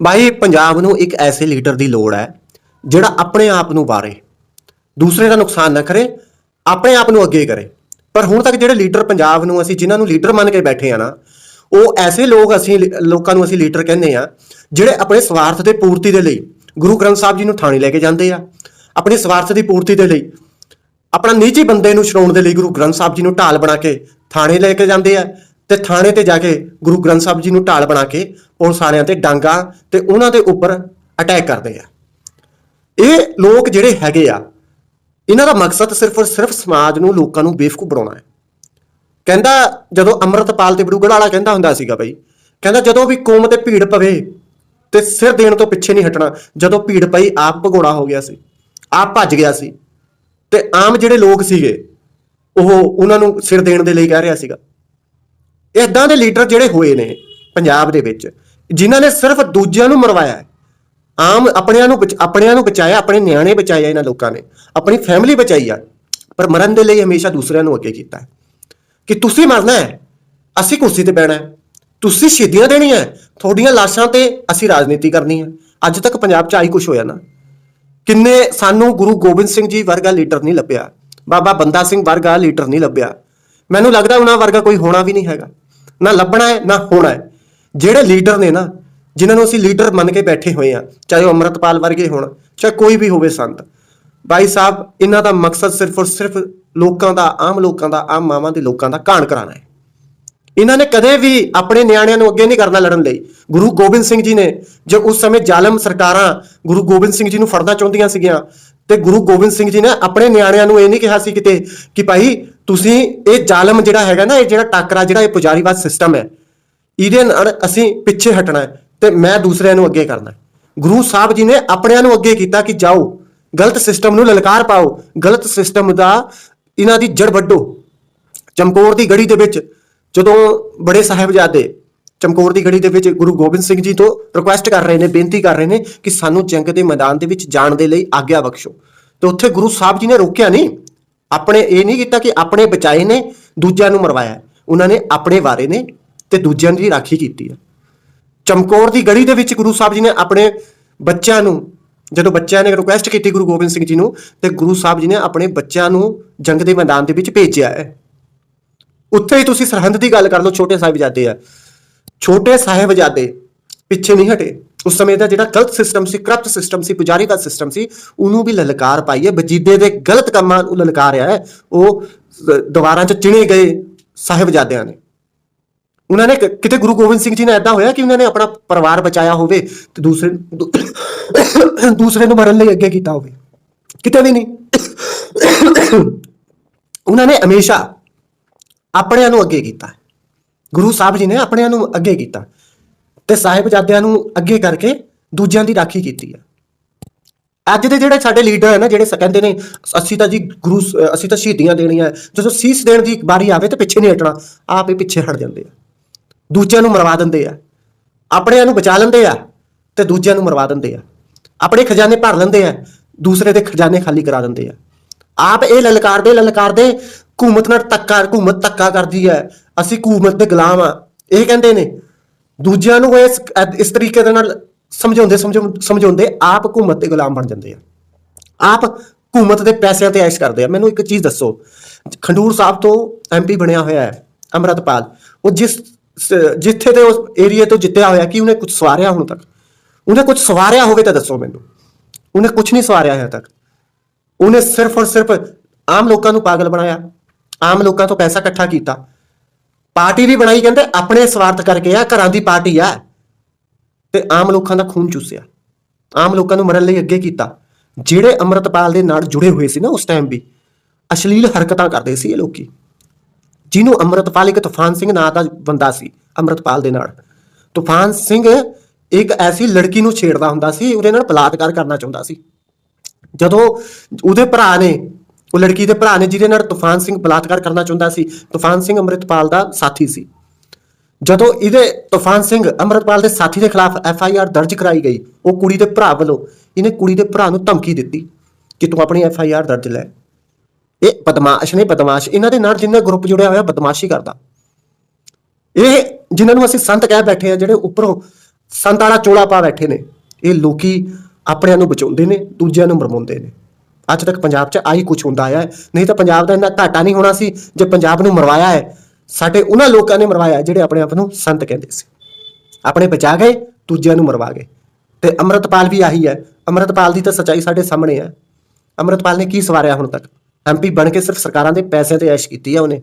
ਬਾਈ, ਪੰਜਾਬ ਨੂੰ ਇੱਕ ਐਸੇ ਲੀਡਰ ਦੀ ਲੋੜ ਹੈ ਜਿਹੜਾ ਆਪਣੇ ਆਪ ਨੂੰ ਵਾਰੇ। ਦੂਸਰੇ ਦਾ ਨੁਕਸਾਨ ਨਾ ਕਰੇ, ਆਪਣੇ ਆਪ ਨੂੰ ਅੱਗੇ ਕਰੇ। ਪਰ ਹੁਣ ਤੱਕ ਜਿਹੜੇ ਲੀਡਰ ਪੰਜਾਬ ਨੂੰ ਅਸੀਂ, ਜਿਨ੍ਹਾਂ ਨੂੰ ਲੀਡਰ ਮੰਨ ਕੇ ਬੈਠੇ ਆ ਨਾ, ਉਹ ਐਸੇ ਲੋਕ ਅਸੀਂ, ਲੋਕਾਂ ਨੂੰ ਅਸੀਂ ਲੀਡਰ ਕਹਿੰਦੇ ਆ, ਜਿਹੜੇ ਆਪਣੇ ਸਵਾਰਥ ਦੇ ਪੂਰਤੀ ਦੇ ਲਈ ਗੁਰੂ ਗ੍ਰੰਥ ਸਾਹਿਬ ਜੀ ਨੂੰ ਥਾਣੇ ਲੈ ਕੇ ਜਾਂਦੇ ਆ। ਆਪਣੇ ਸਵਾਰਥ ਦੀ ਪੂਰਤੀ ਦੇ ਲਈ, ਆਪਣਾ ਨਿੱਜੀ ਬੰਦੇ ਨੂੰ ਛਡਾਉਣ ਦੇ ਲਈ ਗੁਰੂ ਗ੍ਰੰਥ ਸਾਹਿਬ ਜੀ ਨੂੰ ਢਾਲ ਬਣਾ ਕੇ ਥਾਣੇ ਲੈ ਕੇ ਜਾਂਦੇ ਆ। ਤੇ ਥਾਣੇ ਤੇ ਜਾ ਕੇ ਗੁਰੂ ਗ੍ਰੰਥ ਸਾਹਿਬ ਜੀ ਨੂੰ ਢਾਲ ਬਣਾ ਕੇ ਪੁਲਿਸ ਵਾਲਿਆਂ ਤੇ ਡਾਂਗਾ ਤੇ ਉਹਨਾਂ ਦੇ ਉੱਪਰ ਅਟੈਕ ਕਰਦੇ ਆ। ਇਹ ਲੋਕ ਜਿਹੜੇ ਹੈਗੇ ਆ, ਇਹਨਾਂ ਦਾ ਮਕਸਦ ਸਿਰਫ ਔਰ ਸਿਰਫ ਸਮਾਜ ਨੂੰ ਲੋਕਾਂ ਨੂੰ ਬੇਵਕੂਫ ਬਣਾਉਣਾ ਹੈ। ਕਹਿੰਦਾ ਜਦੋਂ ਅੰਮ੍ਰਿਤਪਾਲ ਤੇ ਬੜੂਗੜ ਵਾਲਾ ਕਹਿੰਦਾ ਹੁੰਦਾ ਸੀਗਾ ਬਈ, ਕਹਿੰਦਾ ਜਦੋਂ ਵੀ ਕੌਮ ਤੇ ਭੀੜ ਪਵੇ ਤੇ ਸਿਰ ਦੇਣ ਤੋਂ ਪਿੱਛੇ ਨਹੀਂ ਹਟਣਾ, ਜਦੋਂ ਭੀੜ ਪਈ ਆਪ ਭਗੋੜਾ ਹੋ ਗਿਆ ਸੀ, ਆਪ ਭੱਜ ਗਿਆ ਸੀ। ਤੇ ਆਮ ਜਿਹੜੇ ਲੋਕ ਸੀਗੇ, ਉਹ ਉਹਨਾਂ ਨੂੰ ਸਿਰ ਦੇਣ ਦੇ ਲਈ ਕਹਿ ਰਿਹਾ ਸੀਗਾ। ਇਦਾਂ ਦੇ ਲੀਡਰ ਜਿਹੜੇ ਹੋਏ ਨੇ ਪੰਜਾਬ ਦੇ ਵਿੱਚ, ਜਿਨ੍ਹਾਂ ਨੇ ਸਿਰਫ ਦੂਜਿਆਂ ਨੂੰ ਮਰਵਾਇਆ ਹੈ। ਆਮ ਆਪਣਿਆਂ ਨੂੰ ਬਚ- ਆਪਣਿਆਂ ਨੂੰ ਬਚਾਇਆ, ਆਪਣੇ ਨਿਆਣੇ ਬਚਾਏ ਇਹਨਾਂ ਲੋਕਾਂ ਨੇ, ਆਪਣੀ ਫੈਮਿਲੀ ਬਚਾਈ ਆ, ਪਰ ਮਰਨ ਦੇ ਲਈ ਹਮੇਸ਼ਾ ਦੂਸਰਿਆਂ ਨੂੰ ਅੱਗੇ ਕੀਤਾ ਕਿ ਤੁਸੀਂ ਮਰਨਾ ਹੈ, ਅਸੀਂ ਕੁਰਸੀ ਤੇ ਬਹਿਣਾ ਹੈ, ਤੁਸੀਂ ਸ਼ਹੀਦੀਆਂ ਦੇਣੀਆਂ ਤੁਹਾਡੀਆਂ ਲਾਸ਼ਾਂ ਤੇ ਅਸੀਂ ਰਾਜਨੀਤੀ ਕਰਨੀ ਹੈ। ਅੱਜ ਤੱਕ ਪੰਜਾਬ 'ਚ ਆਈ ਕੁਝ ਹੋਇਆ ਨਾ। ਕਿੰਨੇ ਸਾਨੂੰ ਗੁਰੂ ਗੋਬਿੰਦ ਸਿੰਘ ਜੀ ਵਰਗਾ ਲੀਡਰ ਨਹੀਂ ਲੱਭਿਆ, ਬਾਬਾ ਬੰਦਾ ਸਿੰਘ ਵਰਗਾ ਲੀਡਰ ਨਹੀਂ ਲੱਭਿਆ। ਮੈਨੂੰ ਲੱਗਦਾ ਉਹਨਾਂ ਵਰਗਾ ਕੋਈ ਹੋਣਾ ਵੀ ਨਹੀਂ ਹੈਗਾ। ਨਾ ਲੱਭਣਾ ਹੈ, ਨਾ ਹੋਣਾ ਹੈ। ਜਿਹੜੇ ਲੀਡਰ ਨੇ ਨਾ, ਜਿਨ੍ਹਾਂ ਨੂੰ ਅਸੀਂ ਲੀਡਰ ਮੰਨ ਕੇ ਬੈਠੇ ਹੋਏ ਆ ਚਾਹੇ ਉਹ ਅੰਮ੍ਰਿਤਪਾਲ ਵਰਗੇ ਹੋਣ, ਚਾਹੇ ਕੋਈ ਵੀ ਹੋਵੇ ਸੰਤ, ਭਾਈ ਸਾਹਿਬ, ਇਹਨਾਂ ਦਾ ਮਕਸਦ ਸਿਰਫ ਔਰ ਸਿਰਫ ਲੋਕਾਂ ਦਾ, ਆਮ ਲੋਕਾਂ ਦਾ, ਆਮ ਮਾਵਾਂ ਦੇ ਲੋਕਾਂ ਦਾ ਕਾਣ ਕਰਾਣਾ ਹੈ। ਇਹਨਾਂ ਨੇ ਕਦੇ ਵੀ ਆਪਣੇ ਨਿਆਣਿਆਂ ਨੂੰ ਅੱਗੇ ਨਹੀਂ ਕਰਨਾ ਲੜਨ ਲਈ। ਗੁਰੂ ਗੋਬਿੰਦ ਸਿੰਘ ਜੀ ਨੇ, ਜੇ ਉਸ ਸਮੇਂ ਜ਼ਾਲਮ ਸਰਕਾਰਾਂ ਗੁਰੂ ਗੋਬਿੰਦ ਸਿੰਘ ਜੀ ਨੂੰ ਫੜਨਾ ਚਾਹੁੰਦੀਆਂ ਸੀਗੀਆਂ, ਤੇ ਗੁਰੂ ਗੋਬਿੰਦ ਸਿੰਘ ਜੀ ਨੇ ਆਪਣੇ ਨਿਆਣਿਆਂ ਨੂੰ ਇਹ ਨਹੀਂ ਕਿਹਾ ਸੀ ਕਿਤੇ ਕਿ ਭਾਈ ਤੁਸੀਂ ਇਹ ਜ਼ਾਲਮ ਜਿਹੜਾ ਹੈਗਾ ਨਾ, ਇਹ ਜਿਹੜਾ ਟਾਕਰਾ ਜਿਹੜਾ ਇਹ ਪੁਜਾਰੀਵਾਦ ਸਿਸਟਮ ਹੈ, ਇਹਦੇ ਨਾਲ ਅਸੀਂ ਪਿੱਛੇ ਹਟਣਾ ਹੈ ਤੇ ਮੈਂ ਦੂਸਰਿਆਂ ਨੂੰ ਅੱਗੇ ਕਰਨਾ ਗੁਰੂ ਸਾਹਿਬ ਜੀ ਨੇ ਆਪਣਿਆਂ ਨੂੰ ਅੱਗੇ ਕੀਤਾ ਕਿ ਜਾਓ, ਗਲਤ ਸਿਸਟਮ ਨੂੰ ਲਲਕਾਰ ਪਾਓ, ਗਲਤ ਸਿਸਟਮ ਦਾ ਇਹਨਾਂ ਦੀ ਜੜ ਵੱਢੋ। ਚਮਕੌਰ ਦੀ ਗੜੀ ਦੇ ਵਿੱਚ ਜਦੋਂ ਬੜੇ ਸਾਹਿਬਜ਼ਾਦੇ ਚਮਕੌਰ ਦੀ ਗੜੀ ਦੇ ਵਿੱਚ ਗੁਰੂ ਗੋਬਿੰਦ ਸਿੰਘ ਜੀ ਤੋਂ ਰਿਕੁਐਸਟ ਕਰ ਰਹੇ ਨੇ, ਬੇਨਤੀ ਕਰ ਰਹੇ ਨੇ ਕਿ ਸਾਨੂੰ ਜੰਗ ਦੇ ਮੈਦਾਨ ਦੇ ਵਿੱਚ ਜਾਣ ਦੇ ਲਈ ਆਗਿਆ ਬਖਸ਼ੋ। ਤੇ ਉੱਥੇ ਗੁਰੂ ਸਾਹਿਬ ਜੀ ਨੇ ਰੋਕਿਆ ਨਹੀਂ। ਆਪਣੇ ਇਹ ਨਹੀਂ ਕੀਤਾ ਕਿ ਆਪਣੇ ਬਚਾਏ ਨੇ, ਦੂਜਿਆਂ ਨੂੰ ਮਰਵਾਇਆ। ਉਹਨਾਂ ਨੇ ਆਪਣੇ ਵਾਰੇ ਨੇ ਤੇ ਦੂਜਿਆਂ ਦੀ ਰਾਖੀ ਕੀਤੀ ਹੈ ਚਮਕੌਰ ਦੀ ਗੜੀ ਦੇ ਵਿੱਚ ਗੁਰੂ ਸਾਹਿਬ ਜੀ ਨੇ ਆਪਣੇ ਬੱਚਿਆਂ ਨੂੰ, ਜਦੋਂ ਬੱਚਿਆਂ ਨੇ ਰਿਕੁਐਸਟ ਕੀਤੀ ਗੁਰੂ ਗੋਬਿੰਦ ਸਿੰਘ ਜੀ ਨੂੰ, ਤੇ ਗੁਰੂ ਸਾਹਿਬ ਜੀ ਨੇ ਆਪਣੇ ਬੱਚਿਆਂ ਨੂੰ ਜੰਗ ਦੇ ਮੈਦਾਨ ਦੇ ਵਿੱਚ ਭੇਜਿਆ ਹੈ। ਉੱਥੇ ਹੀ ਤੁਸੀਂ ਸਰਹੰਦ ਦੀ ਗੱਲ ਕਰ ਲਓ, ਛੋਟੇ ਸਾਹਿਬਜ਼ਾਦੇ ਆ। ਛੋਟੇ ਸਾਹਿਬਜ਼ਾਦੇ ਪਿੱਛੇ ਨਹੀਂ ਹਟੇ। ਉਸ ਸਮੇਂ ਦਾ ਜਿਹੜਾ ਗਲਤ ਸਿਸਟਮ ਸੀ ਕਰਪਟ ਸਿਸਟਮ ਸੀ, ਪੁਜਾਰੀ ਦਾ ਸਿਸਟਮ ਸੀ, ਉਹਨੂੰ ਵੀ ਲਲਕਾਰ ਪਾਈ ਹੈ। ਵਜੀਦੇ ਦੇ ਗਲਤ ਕੰਮਾਂ ਨੂੰ ਲਲਕਾਰਿਆ ਹੈ। ਉਹ ਦ- ਦੀਵਾਰਾਂ 'ਚ ਚਿਣੇ ਗਏ ਸਾਹਿਬਜ਼ਾਦਿਆਂ ਨੇ। ਉਹਨਾਂ ਨੇ ਕਿਤੇ ਗੁਰੂ ਗੋਬਿੰਦ ਸਿੰਘ ਜੀ ਨਾਲ ਐਦਾਂ ਹੋਇਆ ਕਿ ਉਹਨਾਂ ਨੇ ਆਪਣਾ ਪਰਿਵਾਰ ਬਚਾਇਆ ਹੋਵੇ ਤੇ ਦੂਸਰੇ ਦੂਸਰੇ ਨੂੰ ਮਰਨ ਲਈ ਅੱਗੇ ਕੀਤਾ ਹੋਵੇ। ਕਿਤੇ ਵੀ ਨਹੀਂ। ਉਹਨਾਂ ਨੇ ਹਮੇਸ਼ਾ ਆਪਣਿਆਂ ਨੂੰ ਅੱਗੇ ਕੀਤਾ। ਗੁਰੂ ਸਾਹਿਬ ਜੀ ਨੇ ਆਪਣਿਆਂ ਨੂੰ ਅੱਗੇ ਕੀਤਾ। ਤੇ ਸਾਹਿਬਜ਼ਾਦਿਆਂ ਨੂੰ ਅੱਗੇ ਕਰਕੇ ਦੂਜਿਆਂ ਦੀ ਰਾਖੀ ਕੀਤੀ ਹੈ। ਅੱਜ ਦੇ ਜਿਹੜੇ ਸਾਡੇ ਲੀਡਰ ਹੈ ਨਾ, ਜਿਹੜੇ ਕਹਿੰਦੇ ਨੇ, ਅਸੀਂ ਤਾਂ ਜੀ ਗੁਰੂ ਅਸੀਂ ਤਾਂ ਸ਼ਹੀਦੀਆਂ ਦੇਣੀਆਂ ਜਦੋਂ ਸੀਸ ਦੇਣ ਦੀ ਵਾਰੀ ਆਵੇ ਤਾਂ ਪਿੱਛੇ ਨਹੀਂ ਹਟਣਾ, ਆਪ ਹੀ ਪਿੱਛੇ ਹਟ ਜਾਂਦੇ ਆ। ਦੂਜਿਆਂ ਨੂੰ ਮਰਵਾ ਦਿੰਦੇ ਆ। ਆਪਣਿਆਂ ਨੂੰ ਬਚਾ ਲੈਂਦੇ ਆ ਤੇ ਦੂਜਿਆਂ ਨੂੰ ਮਰਵਾ ਦਿੰਦੇ ਆ। ਆਪਣੇ ਖਜ਼ਾਨੇ ਭਰ ਲੈਂਦੇ ਆ, ਦੂਸਰੇ ਦੇ ਖਜ਼ਾਨੇ ਖਾਲੀ ਕਰਾ ਦਿੰਦੇ ਆ। ਆਪ ਇਹ ਲਲਕਾਰਦੇ ਲਲਕਾਰਦੇ ਹਕੂਮਤ ਨਾਲ ਧੱਕਾ ਹਕੂਮਤ ਧੱਕਾ ਕਰਦੀ ਹੈ। ਅਸੀਂ ਹਕੂਮਤ ਦੇ ਗੁਲਾਮ ਆ। ਇਹ ਕਹਿੰਦੇ ਨੇ ਦੂਜਿਆਂ ਨੂੰ ਇਸ ਇਸ ਤਰੀਕੇ ਦੇ ਨਾਲ ਸਮਝਾਉਂਦੇ, ਸਮਝਾਉਂ- ਸਮਝਾਉਂਦੇ ਆਪ ਹਕੂਮਤ ਦੇ ਗੁਲਾਮ ਬਣ ਜਾਂਦੇ ਆ। ਆਪ ਹਕੂਮਤ ਦੇ ਪੈਸਿਆਂ ਤੇ ਐਸ਼ ਕਰਦੇ ਆ। ਮੈਨੂੰ ਇੱਕ ਚੀਜ਼ ਦੱਸੋ। ਖੰਡੂਰ ਸਾਹਿਬ ਤੋਂ ਐਮਪੀ ਬਣਿਆ ਹੋਇਆ ਹੈ, ਅਮਰਤਪਾਲ। ਉਹ ਜਿਸ, ਜਿੱਥੇ ਦੇ ਉਸ ਏਰੀਆ ਤੋਂ ਜਿੱਤਿਆ ਹੋਇਆ, ਕਿ ਉਹਨੇ ਕੁਝ ਸਵਾਰਿਆ ਹੁਣ ਤੱਕ? ਉਹਨੇ ਕੁਝ ਸਵਾਰਿਆ ਹੋਵੇ ਤਾਂ ਦੱਸੋ ਮੈਨੂੰ। ਉਹਨੇ ਕੁਝ ਨਹੀਂ ਸਵਾਰਿਆ ਹੈ ਤੱਕ। ਉਹਨੇ ਸਿਰਫ ਔਰ ਸਿਰਫ ਆਮ ਲੋਕਾਂ ਨੂੰ ਪਾਗਲ ਬਣਾਇਆ। ਆਮ ਲੋਕਾਂ ਤੋਂ ਪੈਸਾ ਇਕੱਠਾ ਕੀਤਾ। ਪਾਰਟੀ ਵੀ ਬਣਾਈ ਕਹਿੰਦੇ, ਆਪਣੇ ਸਵਾਰਥ ਕਰਕੇ ਆ, ਘਰਾਂ ਦੀ ਪਾਰਟੀ ਆ। ਤੇ ਆਮ ਲੋਕਾਂ ਦਾ ਖੂਨ ਚੂਸਿਆ। ਆਮ ਲੋਕਾਂ ਨੂੰ ਮਰਨ ਲਈ ਅੱਗੇ ਕੀਤਾ। ਜਿਹੜੇ ਅੰਮ੍ਰਿਤਪਾਲ ਦੇ ਨਾਲ ਜੁੜੇ ਹੋਏ ਸੀ ਨਾ ਉਸ ਟਾਈਮ ਵੀ, ਅਸ਼ਲੀਲ ਹਰਕਤਾਂ ਕਰਦੇ ਸੀ ਇਹ ਲੋਕੀ। ਜਿਹਨੂੰ ਅੰਮ੍ਰਿਤਪਾਲ ਇੱਕ ਤੂਫਾਨ ਸਿੰਘ ਨਾਂ ਦਾ ਬੰਦਾ ਸੀ, ਅੰਮ੍ਰਿਤਪਾਲ ਦੇ ਨਾਲ। ਤੂਫਾਨ ਸਿੰਘ ਇੱਕ ਐਸੀ ਲੜਕੀ ਨੂੰ ਛੇੜਦਾ ਹੁੰਦਾ ਸੀ, ਉਹਦੇ ਨਾਲ ਬਲਾਤਕਾਰ ਕਰਨਾ ਚਾਹੁੰਦਾ ਸੀ। ਜਦੋਂ ਉਹਦੇ ਭਰਾ ਨੇ ਉਹ ਲੜਕੀ ਦੇ ਭਰਾ ਨੇ ਜਿਹਦੇ ਨਾਲ ਤੂਫਾਨ ਸਿੰਘ ਬਲਾਤਕਾਰ ਕਰਨਾ ਚਾਹੁੰਦਾ ਸੀ। ਤੂਫਾਨ ਸਿੰਘ ਅੰਮ੍ਰਿਤਪਾਲ ਦਾ ਸਾਥੀ ਸੀ। ਜਦੋਂ ਇਹਦੇ ਤੂਫਾਨ ਸਿੰਘ ਅੰਮ੍ਰਿਤਪਾਲ ਦੇ ਸਾਥੀ ਦੇ ਖਿਲਾਫ ਐਫ ਆਈ ਆਰ ਦਰਜ ਕਰਾਈ ਗਈ, ਉਹ ਕੁੜੀ ਦੇ ਭਰਾ ਵੱਲੋਂ ਇਹਨੇ ਕੁੜੀ ਦੇ ਭਰਾ ਨੂੰ ਧਮਕੀ ਦਿੱਤੀ ਕਿ ਤੂੰ ਆਪਣੀ ਐਫ ਆਈ ਆਰ ਦਰਜ ਲੈ। ਇਹ ਬਦਮਾਸ਼ ਨੇ ਬਦਮਾਸ਼, ਇਹਨਾਂ ਦੇ ਨਾਲ ਜਿੰਨਾ ਗਰੁੱਪ ਜੁੜਿਆ ਹੋਇਆ ਬਦਮਾਸ਼ੀ ਕਰਦਾ। ਇਹ ਜਿਨ੍ਹਾਂ ਨੂੰ ਅਸੀਂ ਸੰਤ ਕਹਿ ਬੈਠੇ ਆ, ਜਿਹੜੇ ਉੱਪਰੋਂ ਸੰਤ ਵਾਲਾ ਚੋਲਾ ਪਾ ਬੈਠੇ ਨੇ, ਇਹ ਲੋਕੀ ਆਪਣਿਆਂ ਨੂੰ ਬਚਾਉਂਦੇ ਨੇ, ਦੂਜਿਆਂ ਨੂੰ ਮਰਵਾਉਂਦੇ ਨੇ। ਅੱਜ ਤੱਕ ਪੰਜਾਬ 'ਚ ਆਹੀ ਕੁਝ ਹੁੰਦਾ ਆਇਆ ਨਹੀਂ ਤਾਂ ਪੰਜਾਬ ਦਾ ਇੰਨਾ ਘਾਟਾ ਨਹੀਂ ਹੋਣਾ ਸੀ ਜੇ ਪੰਜਾਬ ਨੂੰ ਮਰਵਾਇਆ ਹੈ। ਸਾਡੇ ਉਹਨਾਂ ਲੋਕਾਂ ਨੇ ਮਰਵਾਇਆ ਜਿਹੜੇ ਆਪਣੇ ਆਪ ਨੂੰ ਸੰਤ ਕਹਿੰਦੇ ਸੀ। ਆਪਣੇ ਬਚਾ ਗਏ, ਦੂਜਿਆਂ ਨੂੰ ਮਰਵਾ ਗਏ। ਤੇ ਅੰਮ੍ਰਿਤਪਾਲ ਵੀ ਆਹੀ ਹੈ। ਅੰਮ੍ਰਿਤਪਾਲ ਦੀ ਤਾਂ ਸੱਚਾਈ ਸਾਡੇ ਸਾਹਮਣੇ ਹੈ। ਅੰਮ੍ਰਿਤਪਾਲ ਨੇ ਕੀ ਸਵਾਰਿਆ ਹੁਣ ਤੱਕ? ਐਮਪੀ ਬਣ ਕੇ ਸਿਰਫ ਸਰਕਾਰਾਂ ਦੇ ਪੈਸੇ ਤੇ ਐਸ਼ ਕੀਤੀ ਹੈ ਉਹਨੇ।